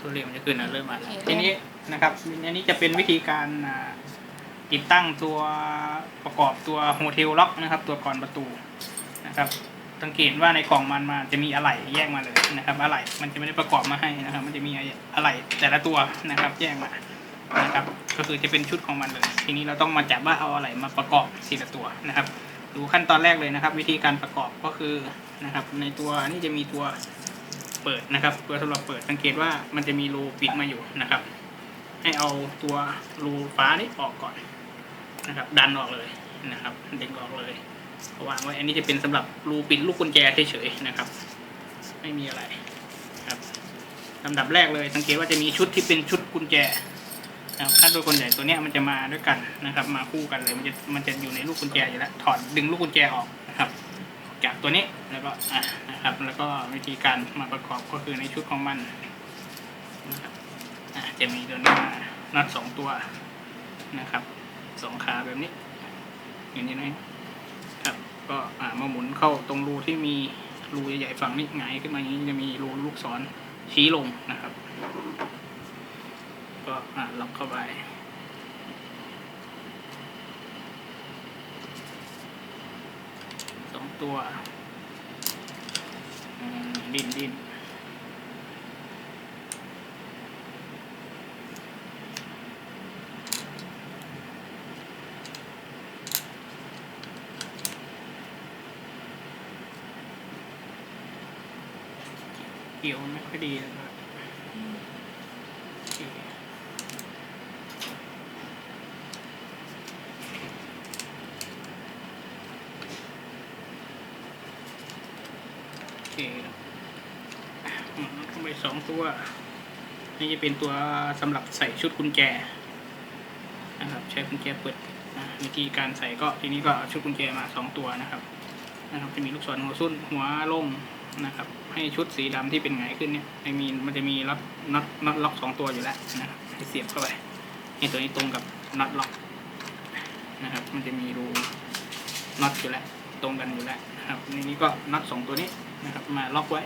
ตัวเลขมันจะขึ้นนะเริ่มมาแล้วโอเคทีนี้นะครับอันนี้จะเป็นวิธีการอ่าติดตั้งตัวประกอบตัวโฮเทลล็อกนะครับ ตัวก่อนประตูนะครับสังเกตว่าในกล่องมันมาจะมีอะไหล่แยกมาเลยนะครับอะไหล่มันจะไม่ได้ประกอบมาให้นะครับ มันจะมีอะไหล่แต่ละตัวนะครับแยกมานะครับ ก็คือจะเป็นชุดของมันเลย ทีนี้เราต้องมาจับว่าเอาอะไหล่มาประกอบทีละตัวนะครับ ดูขั้นตอนแรกเลยนะครับ วิธีการประกอบก็คือนะครับ ในตัวนี้จะมีตัว เปิดนะครับ ตัวสำหรับเปิดสังเกตว่ามันจะมีรูปิดมาอยู่นะครับ ให้เอาตัวรูฟ้านี้ออกก่อนนะครับ ดันออกเลยนะครับด็กออกเลยวางไว้อันนี้จะเป็นสำหรับรูปิดลูกกุญแจเฉยๆนะครับ ไม่มีอะไรครับลำดับแรกเลย สังเกตว่าจะมีชุดที่เป็นชุดกุญแจนะครับถ้าโดยคนใหญ่ตัวเนี้ยมันจะมาด้วยกันนะครับ มาคู่กันเลยมันจะมันจะอยู่ในลูกกุญแจอยู่แล้วถอดดึงลูกกุญแจออกนะครับ จากตัวนี้แล้วก็อะนะครับ แล้วก็วิธีการมาประกอบก็คือในชุดของมันนะครับอะจะมีตัวนี้มาน็อตสองตัวนะครับสองขาแบบนี้อย่างนี้นะครับ ก็อ่ามาหมุนเข้าตรงรูที่มีรูใหญ่ๆฝั่งนี้หงขึ้นมาอย่างนี้จะมีรูลูกศรชี้ลงนะครับ ก็อ่าล็อกเข้าไปสอง ตัวดินดินเกี่ยวไม่ค่อยดีนะครับโอเคโอ เคหมุนเข้าไปสองตัวนี่จะเป็นตัวสำหรับใส่ชุดกุญแจนะครับใช้กุญแจเปิดวิธีการใส่ก็ทีนี้ก็ชุดกุญแจมาสองตัวนะครับนะครับจะมีลูกศรหัวสุ้นหัวลงนะครับ ให้ชุดสีดำที่เป็นไงขึ้นเนี่ยให้มีมันจะมีล็อตน็อตน็อตล็อกสองตัวอยู่แล้วนะครับให้เสียบเข้าไปให้ตัวนี้ตรงกับน็อตล็อกนะครับ มันจะมีรูน็อตอยู่แล้ว ตรงกันอยู่แล้วนะครับในนี้ก็น็อตสองตัวนี้นะครับมาล็อกไว้